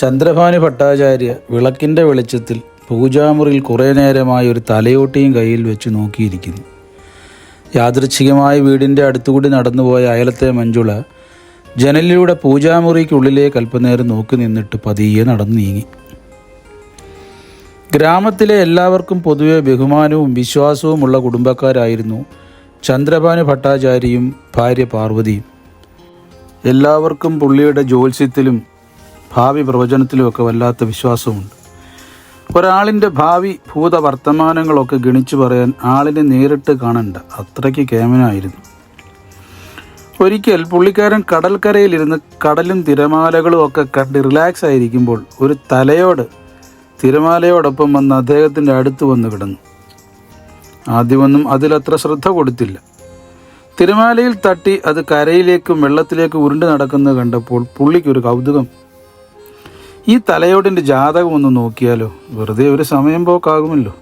ചന്ദ്രഭാനു ഭട്ടാചാര്യ വിളക്കിന്റെ വെളിച്ചത്തിൽ പൂജാമുറിയിൽ കുറേ നേരമായി ഒരു തലയോട്ടിയും കയ്യിൽ വെച്ച് നോക്കിയിരിക്കുന്നു. യാദൃച്ഛികമായി വീടിന്റെ അടുത്തുകൂടി നടന്നുപോയ അയലത്തെ മഞ്ജുള ജനലിലൂടെ പൂജാമുറിക്കുള്ളിലേക്ക് അല്പനേരം നോക്കി നിന്നിട്ട് പതിയെ നടന്നു നീങ്ങി. ഗ്രാമത്തിലെ എല്ലാവർക്കും പൊതുവെ ബഹുമാനവും വിശ്വാസവുമുള്ള കുടുംബക്കാരായിരുന്നു ചന്ദ്രഭാനു ഭട്ടാചാര്യയും ഭാര്യ പാർവതിയും. എല്ലാവർക്കും പുള്ളിയുടെ ജ്യോത്സ്യത്തിലും ഭാവി പ്രവചനത്തിലുമൊക്കെ വല്ലാത്ത വിശ്വാസമുണ്ട്. ഒരാളിന്റെ ഭാവി ഭൂത വർത്തമാനങ്ങളൊക്കെ ഗണിച്ചു പറയാൻ ആളിനെ നേരിട്ട് കാണണ്ട. അത്രയ്ക്ക് കേമനായിരുന്നു. ഒരിക്കൽ പുള്ളിക്കാരൻ കടൽക്കരയിലിരുന്ന് കടലും തിരമാലകളും ഒക്കെ കണ്ട് റിലാക്സ് ആയിരിക്കുമ്പോൾ ഒരു തലയോട് തിരമാലയോടൊപ്പം വന്ന് അദ്ദേഹത്തിന്റെ അടുത്ത് വന്ന് കിടന്നു. ആദ്യമൊന്നും അതിലത്ര ശ്രദ്ധ കൊടുത്തില്ല. തിരമാലയിൽ തട്ടി അത് കരയിലേക്കും വെള്ളത്തിലേക്കും ഉരുണ്ട് നടക്കുന്നത് കണ്ടപ്പോൾ പുള്ളിക്കൊരു കൗതുകം. ഈ തലയോടിന്റെ ജാതകം ഒന്ന് നോക്കിയാലോ? വെറുതെ ഒരു സമയം പോക്കാകുമല്ലോ.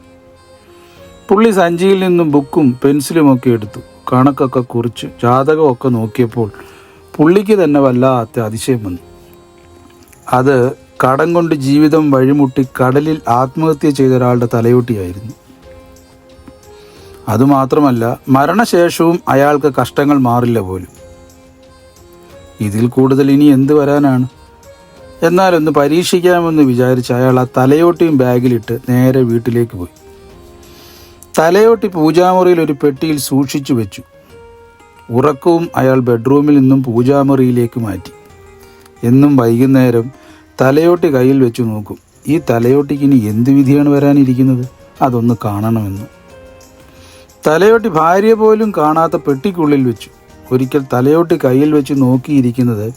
പുള്ളി സഞ്ചിയിൽ നിന്നും ബുക്കും പെൻസിലുമൊക്കെ എടുത്തു. കണക്കൊക്കെ കുറിച്ച് ജാതകമൊക്കെ നോക്കിയപ്പോൾ പുള്ളിക്ക് തന്നെ വല്ലാത്ത അതിശയം വന്നു. അത് കടം കൊണ്ട് ജീവിതം വഴിമുട്ടി കടലിൽ ആത്മഹത്യ ചെയ്ത ഒരാളുടെ തലയോട്ടിയായിരുന്നു. അതുമാത്രമല്ല മരണശേഷവും അയാൾക്ക് കഷ്ടങ്ങൾ മാറില്ല പോലും. ഇതിൽ കൂടുതൽ ഇനി എന്ത് വരാനാണ്? എന്നാലൊന്ന് പരീക്ഷിക്കാമെന്ന് വിചാരിച്ച് അയാൾ ആ തലയോട്ടിയും ബാഗിലിട്ട് നേരെ വീട്ടിലേക്ക് പോയി. തലയോട്ടി പൂജാമുറിയിൽ ഒരു പെട്ടിയിൽ സൂക്ഷിച്ചു വെച്ചു. ഉറക്കവും അയാൾ ബെഡ്റൂമിൽ നിന്നും പൂജാമുറിയിലേക്ക് മാറ്റി. എന്നും വൈകുന്നേരം തലയോട്ടി കയ്യിൽ വെച്ച് നോക്കും. ഈ തലയോട്ടിക്ക് ഇനി എന്ത് വിധിയാണ് വരാനിരിക്കുന്നത്? അതൊന്ന് കാണണമെന്ന്. തലയോട്ടി ഭാര്യ പോലും കാണാത്ത പെട്ടിക്കുള്ളിൽ വെച്ചു. ഒരിക്കൽ തലയോട്ടി കയ്യിൽ വെച്ച് നോക്കിയിരിക്കുന്നത്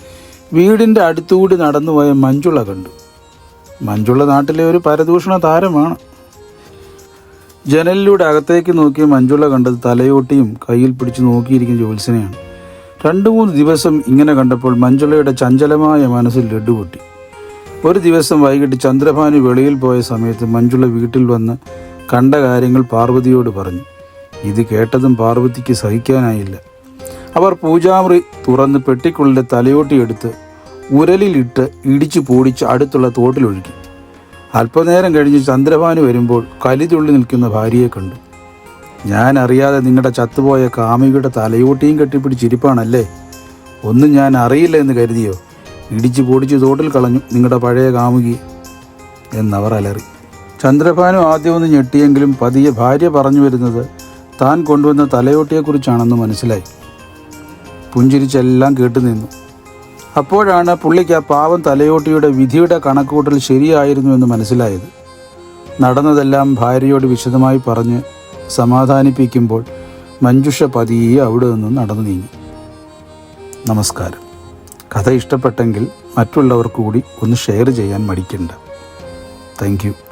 വീടിന്റെ അടുത്തുകൂടി നടന്നുപോയ മഞ്ജുള കണ്ടു. മഞ്ജുള നാട്ടിലെ ഒരു പരദൂഷണ താരമാണ്. ജനലിലൂടെ അകത്തേക്ക് നോക്കിയ മഞ്ജുള കണ്ടത് തലയോട്ടിയും കയ്യിൽ പിടിച്ചു നോക്കിയിരിക്കുന്ന ജോത്സനയാണ് രണ്ടു മൂന്ന് ദിവസം ഇങ്ങനെ കണ്ടപ്പോൾ മഞ്ജുളയുടെ ചഞ്ചലമായ മനസ്സിൽ ലഡുപൊട്ടി. ഒരു ദിവസം വൈകിട്ട് ചന്ദ്രഭാനു വെളിയിൽ പോയ സമയത്ത് മഞ്ജുള വീട്ടിൽ വന്ന് കണ്ട കാര്യങ്ങൾ പാർവതിയോട് പറഞ്ഞു. ഇത് കേട്ടതും പാർവതിക്ക് സഹിക്കാനായില്ല. അവർ പൂജാമുറി തുറന്ന് പെട്ടിക്കുള്ളിലെ തലയോട്ടിയെടുത്ത് ഉരലിലിട്ട് ഇടിച്ചു പൂടിച്ച് അടുത്തുള്ള തോട്ടിലൊഴുക്കി. അല്പനേരം കഴിഞ്ഞ് ചന്ദ്രഭാനു വരുമ്പോൾ കലിതുള്ളി നിൽക്കുന്ന ഭാര്യയെ കണ്ടു. ഞാൻ അറിയാതെ നിങ്ങളുടെ ചത്തുപോയ കാമികയുടെ തലയോട്ടിയും കെട്ടിപ്പിടിച്ചിരിപ്പാണല്ലേ ഒന്നും ഞാൻ അറിയില്ല എന്ന് കരുതിയോ? ഇടിച്ചു പൊടിച്ച് തോട്ടിൽ കളഞ്ഞു നിങ്ങളുടെ പഴയ കാമുകി എന്നവർ അലറി. ചന്ദ്രഭാനു ആദ്യമൊന്ന് ഞെട്ടിയെങ്കിലും പതിയെ ഭാര്യ പറഞ്ഞു വരുന്നത് താൻ കൊണ്ടുവന്ന തലയോട്ടിയെക്കുറിച്ചാണെന്ന് മനസ്സിലായി. പുഞ്ചിരിച്ചെല്ലാം കേട്ടു നിന്നു അപ്പോഴാണ് പുള്ളിക്ക് ആ പാവം തലയോട്ടിയുടെ വിധിയുടെ കണക്കുകൂട്ടൽ ശരിയായിരുന്നു എന്ന് മനസ്സിലായത്. നടന്നതെല്ലാം ഭാര്യയോട് വിശദമായി പറഞ്ഞ് സമാധാനിപ്പിക്കുമ്പോൾ മഞ്ജുഷ പതിയെ അവിടെ നിന്നും നടന്നു നീങ്ങി. നമസ്കാരം. കഥ ഇഷ്ടപ്പെട്ടെങ്കിൽ മറ്റുള്ളവർക്ക് കൂടി ഒന്ന് ഷെയർ ചെയ്യാൻ മടിക്കണ്ട. താങ്ക്